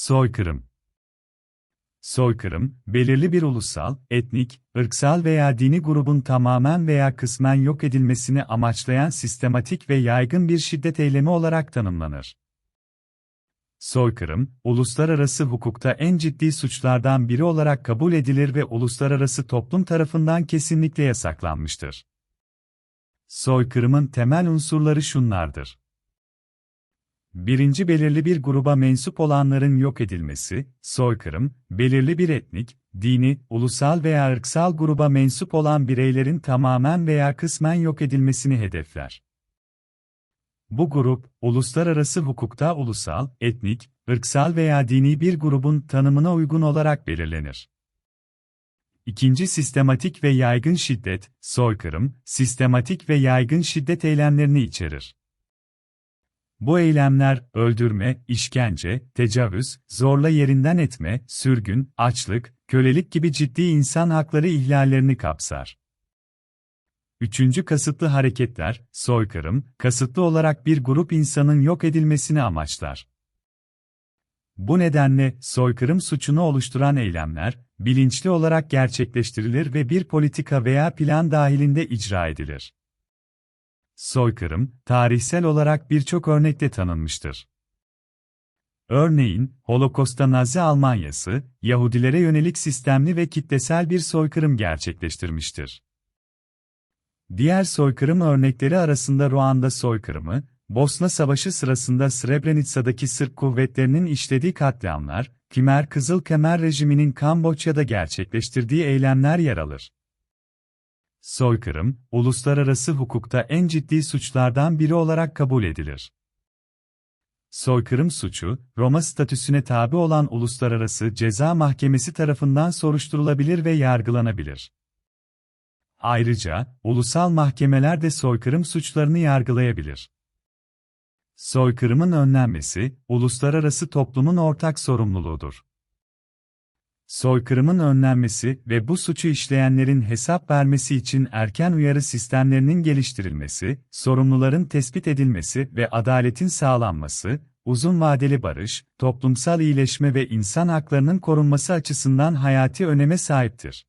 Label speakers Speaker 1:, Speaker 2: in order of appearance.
Speaker 1: Soykırım Soykırım, belirli bir ulusal, etnik, ırksal veya dini grubun tamamen veya kısmen yok edilmesini amaçlayan sistematik ve yaygın bir şiddet eylemi olarak tanımlanır. Soykırım, uluslararası hukukta en ciddi suçlardan biri olarak kabul edilir ve uluslararası toplum tarafından kesinlikle yasaklanmıştır. Soykırımın temel unsurları şunlardır. Birinci belirli bir gruba mensup olanların yok edilmesi, soykırım, belirli bir etnik, dini, ulusal veya ırksal gruba mensup olan bireylerin tamamen veya kısmen yok edilmesini hedefler. Bu grup, uluslararası hukukta ulusal, etnik, ırksal veya dini bir grubun tanımına uygun olarak belirlenir. İkinci sistematik ve yaygın şiddet, soykırım, sistematik ve yaygın şiddet eylemlerini içerir. Bu eylemler, öldürme, işkence, tecavüz, zorla yerinden etme, sürgün, açlık, kölelik gibi ciddi insan hakları ihlallerini kapsar. Üçüncü kasıtlı hareketler, soykırım, kasıtlı olarak bir grup insanın yok edilmesini amaçlar. Bu nedenle, soykırım suçunu oluşturan eylemler, bilinçli olarak gerçekleştirilir ve bir politika veya plan dahilinde icra edilir. Soykırım, tarihsel olarak birçok örnekte tanınmıştır. Örneğin, Holokost'ta Nazi Almanyası, Yahudilere yönelik sistemli ve kitlesel bir soykırım gerçekleştirmiştir. Diğer soykırım örnekleri arasında Ruanda soykırımı, Bosna Savaşı sırasında Srebrenica'daki Sırp kuvvetlerinin işlediği katliamlar, Kimer Kızıl Kemer rejiminin Kamboçya'da gerçekleştirdiği eylemler yer alır. Soykırım, uluslararası hukukta en ciddi suçlardan biri olarak kabul edilir. Soykırım suçu, Roma statüsüne tabi olan Uluslararası Ceza Mahkemesi tarafından soruşturulabilir ve yargılanabilir. Ayrıca, ulusal mahkemeler de soykırım suçlarını yargılayabilir. Soykırımın önlenmesi, uluslararası toplumun ortak sorumluluğudur. Soykırımın önlenmesi ve bu suçu işleyenlerin hesap vermesi için erken uyarı sistemlerinin geliştirilmesi, sorumluların tespit edilmesi ve adaletin sağlanması, uzun vadeli barış, toplumsal iyileşme ve insan haklarının korunması açısından hayati öneme sahiptir.